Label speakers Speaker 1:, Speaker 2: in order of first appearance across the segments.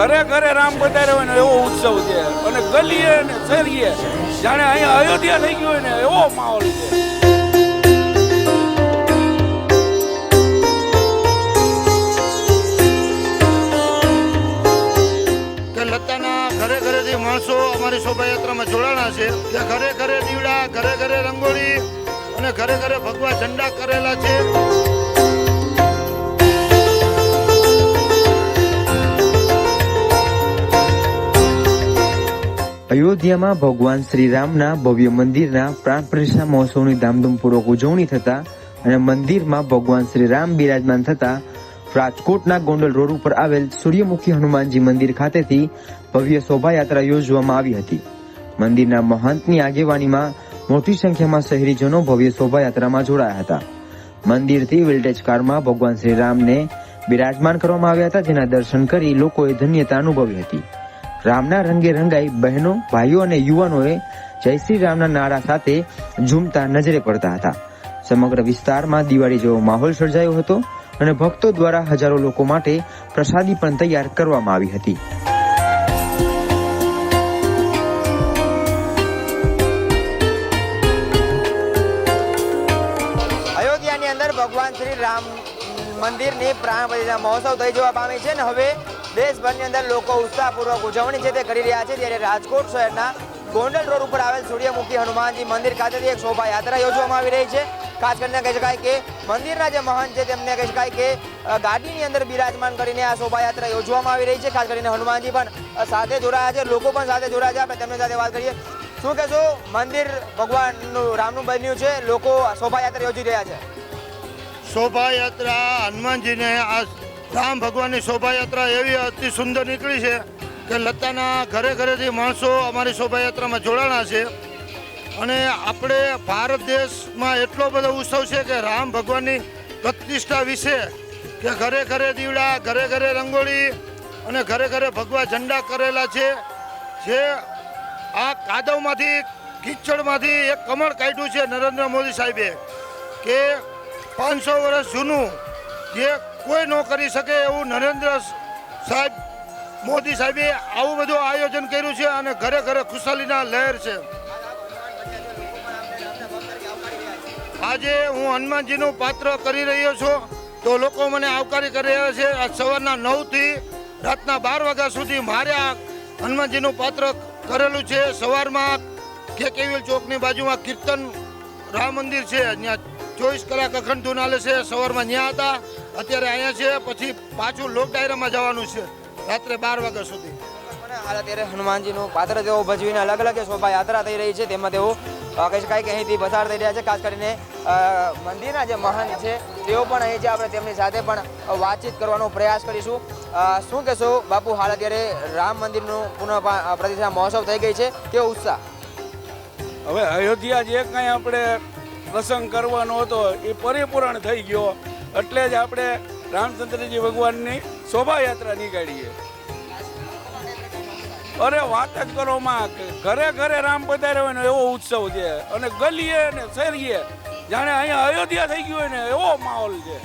Speaker 1: ઘરે ઘરે રામ પધાર્યો હોય ને એવો ઉત્સવ છે. અને ગલીએ ને શેરીએ જાણે અહીંયા અયોધ્યા થઈ ગયું હોય ને એવો માહોલ છે.
Speaker 2: ઘરે ઘરેથી માણસો અમારી શોભાયાત્રામાં જોડાણા છે. કે ઘરે ઘરે દીવડા, ઘરે ઘરે રંગોળી અને ઘરે ઘરે ભગવા ઝંડા કરેલા છે.
Speaker 3: અયોધ્યામાં ભગવાન શ્રી રામના ભવ્ય મંદિરના પ્રાણ પ્રતિષ્ઠા મહોત્સવની ધામધૂમપૂર્વક ઉજવણી થતા અને મંદિરમાં ભગવાન શ્રી રામ બિરાજમાન થતા રાજકોટના ગોંડલ રોડ ઉપર આવેલ સૂર્યમુખી હનુમાનજી મંદિર ખાતેથી ભવ્ય શોભાયાત્રા યોજવામાં આવી હતી. મંદિરના મહંતની આગેવાનીમાં મોટી સંખ્યામાં શહેરીજનો ભવ્ય શોભાયાત્રામાં જોડાયા હતા. મંદિરથી વિલ્ટેજ કારમાં ભગવાન શ્રી રામને બિરાજમાન કરવામાં આવ્યા હતા, જેના દર્શન કરી લોકોએ ધન્યતા અનુભવી હતી. રામના રંગે રંગાઈ બહેનો, ભાઈઓ અને યુવાનોએ જય શ્રી રામના નારા સાથે ઝૂમતા નજરે પડતા હતા. સમગ્ર વિસ્તારમાં દિવાળી જેવો માહોલ સર્જાયો હતો અને ભક્તો દ્વારા હજારો લોકો માટે પ્રસાદી પણ તૈયાર કરવામાં આવી હતી.
Speaker 4: અયોધ્યાની અંદર ભગવાન શ્રી રામ મંદિરની પ્રાણ પ્રતિષ્ઠા મહોત્સવ થઈ જવા પામે છે ને હવે દેશભરની અંદર લોકો ઉત્સાહપૂર્વક ઉજવણી છે તે કરી રહ્યા છે ત્યારે રાજકોટ શહેરના ગોંડલ રોડ ઉપર આવેલ સૂર્યમુખી હનુમાનજી મંદિર ખાતેથી એક શોભાયાત્રા યોજવામાં આવી રહી છે. ખાસ કરીને કહી શકાય કે મંદિરના જે મહંત છે તેમને કહી શકાય કે ગાડીની અંદર બિરાજમાન કરીને આ શોભાયાત્રા યોજવામાં આવી રહી છે. ખાસ કરીને હનુમાનજી પણ સાથે જોડાયા છે. લોકો પણ સાથે જોડાયા છે. આપણે તેમની સાથે વાત કરીએ. શું કહેશો? મંદિર ભગવાનનું, રામનું બન્યું છે. લોકો શોભાયાત્રા યોજી રહ્યા છે.
Speaker 2: શોભાયાત્રા, હનુમાનજીને આ રામ ભગવાનની શોભાયાત્રા એવી અતિ સુંદર નીકળી છે કે લતાના ઘરે ઘરેથી માણસો અમારી શોભાયાત્રામાં જોડાણા છે. અને આપણે ભારત દેશમાં એટલો બધો ઉત્સવ છે કે રામ ભગવાનની પ્રતિષ્ઠા વિશે કે ઘરે ઘરે દીવડા, ઘરે ઘરે રંગોળી અને ઘરે ઘરે ભગવા ઝંડા કરેલા છે. જે આ કાદવમાંથી, કીચડમાંથી એક કમળ કાઢ્યું છે નરેન્દ્ર મોદી સાહેબે કે પાંચસો વર્ષ જૂનું જે કોઈ ન કરી શકે એવું નરેન્દ્ર સાહેબ, મોદી સાહેબે આવું બધું આયોજન કર્યું છે અને ઘરે ઘરે ખુશાલીના લહેર છે. આજે હું હનુમાનજીનું પાત્ર કરી રહ્યો છું. તો લોકો મને આવકારી કરી રહ્યા છે. આજ સવારના નવથી રાતના બાર વાગ્યા સુધી મારે આ હનુમાનજીનું પાત્ર કરેલું છે. સવારમાં કે કેવીલ ચોકની બાજુમાં કીર્તન રામ મંદિર છે. ત્યાં ચોવીસ કલાક અખંડ ધૂન હાલે છે. સવારમાં ત્યાં હતા. અત્યારે અહીંયા છે. પછી પાછું લોક ડાયરામાં જવાનું છે. રાત્રે બાર વાગ્યા સુધી.
Speaker 4: અત્યારે હનુમાનજીનું પાત્ર તેઓ ભજવીને અલગ અલગ શોભાયાત્રા થઈ રહી છે. તેમાં તેઓ કહી શકાય કે અહીંથી પસાર થઈ રહ્યા છે. ખાસ કરીને મંદિરના જે મહંત છે, તેઓ પણ અહીં છે. આપણે તેમની સાથે પણ વાતચીત કરવાનો પ્રયાસ કરીશું. શું કહેશો બાપુ, હાલ અત્યારે રામ મંદિરનું પુનઃ પ્રતિષ્ઠા મહોત્સવ થઈ ગઈ છે. કેવો ઉત્સાહ?
Speaker 1: હવે અયોધ્યા જે કાંઈ આપણે પ્રસંગ કરવાનો હતો, એ પરિપૂર્ણ થઈ ગયો. એટલે જ આપણે રામચંદ્રજી ભગવાનની શોભાયાત્રા નીકાળીએ. અરે વાત જ કરો માં ઘરે ઘરે રામ પધાર્યો હોય ને એવો ઉત્સવ છે, અને ગલીએ ને શેરીએ, જાણે અહીંયા અયોધ્યા થઈ ગયું હોય ને, એવો માહોલ છે.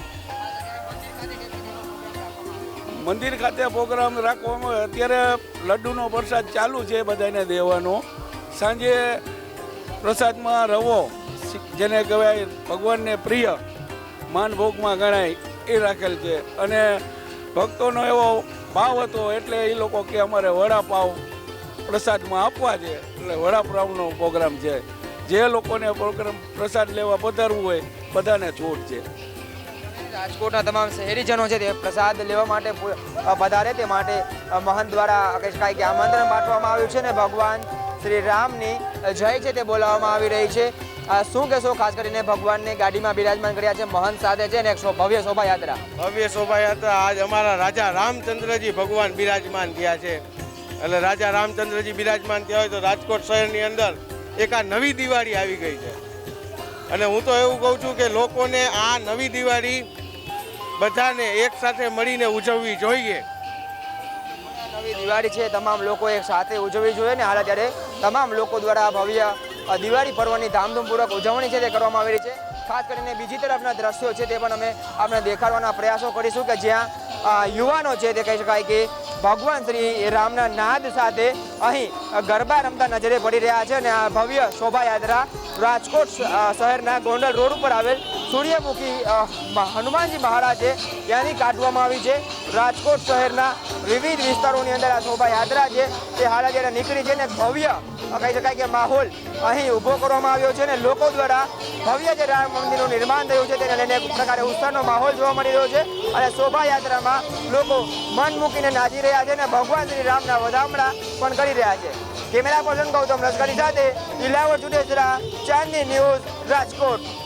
Speaker 1: મંદિર ખાતે પ્રોગ્રામ રાખવામાં. અત્યારે લડ્ડુનો પ્રસાદ ચાલુ છે બધાને દેવાનો. સાંજે પ્રસાદમાં રવો જેને કહેવાય ભગવાનને પ્રિય માનભોગમાં ગણાય એ રાખેલ છે. અને ભક્તોનો એવો ભાવ હતો એટલે એ લોકો કે અમારે વડાપાવ પ્રસાદમાં આપવા છે. એટલે વડાપાવનો પ્રોગ્રામ છે. જે લોકોને પ્રોગ્રામ પ્રસાદ લેવા પધારવું હોય, બધાને છૂટ છે.
Speaker 4: રાજકોટના તમામ શહેરીજનો છે તે પ્રસાદ લેવા માટે પધારે તે માટે મહંત દ્વારા કહી શકાય કે આમંત્રણ પાઠવવામાં આવ્યું છે ને ભગવાન? શ્રી રામની જય છે તે બોલાવવામાં આવી રહી છે. શું કહેશો? ખાસ કરીને ભગવાનને ગાડીમાં બિરાજમાન કર્યા છે મહંત સાથે છે ને એક ભવ્ય શોભાયાત્રા.
Speaker 5: ભવ્ય શોભાયાત્રા. આજ અમારા રાજા રામચંદ્રજી ભગવાન બિરાજમાન થયા છે. એટલે રાજા રામચંદ્રજી બિરાજમાન થયા હોય તો રાજકોટ શહેરની અંદર એક આ નવી દિવાળી આવી ગઈ છે. અને હું તો એવું કહું છું કે લોકોને આ નવી દિવાળી બધાને એક સાથે મળીને ઉજવવી જોઈએ.
Speaker 4: નવી દિવાળી છે તમામ લોકો એક સાથે ઉજવવી જોઈએ ને. હાલ અત્યારે તમામ લોકો દ્વારા ભવ્ય દિવાળી પર્વની ધામધૂમપૂર્વક ઉજવણી છે તે કરવામાં આવી રહી છે. ખાસ કરીને બીજી તરફના દ્રશ્યો છે તે પણ અમે આપણે દેખાડવાના પ્રયાસો કરીશું કે જ્યાં યુવાનો છે તે કહી શકાય કે ભગવાન શ્રી રામના નાદ સાથે અહીં ગરબા રમતા નજરે પડી રહ્યા છે અને આ ભવ્ય શોભાયાત્રા રાજકોટ શહેરના ગોંડલ રોડ ઉપર આવેલ સૂર્યમુખી હનુમાનજી મહારાજે ત્યાંથી કાઢવામાં આવી છે. રાજકોટ શહેરના વિવિધ વિસ્તારોની અંદર આ શોભાયાત્રા છે. તે હાલ જ્યારે નીકળી છે ને ભવ્ય કહી શકાય કે માહોલ અહીં ઊભો કરવામાં આવ્યો છે અને લોકો દ્વારા ભવ્ય જે રામ મંદિરનું નિર્માણ થયું છે તેને લઈને એક પ્રકારે ઉત્સાહનો માહોલ જોવા મળી રહ્યો છે. અને શોભાયાત્રામાં લોકો મન મૂકીને નાચી રહ્યા છે અને ભગવાન શ્રી રામના વધામણા પણ કરી રહ્યા છે. કેમેરા પર્સન ગૌતમ લશ્કરી સાથે દિલાવર જુડેસરા ચાંદની ન્યૂઝ રાજકોટ.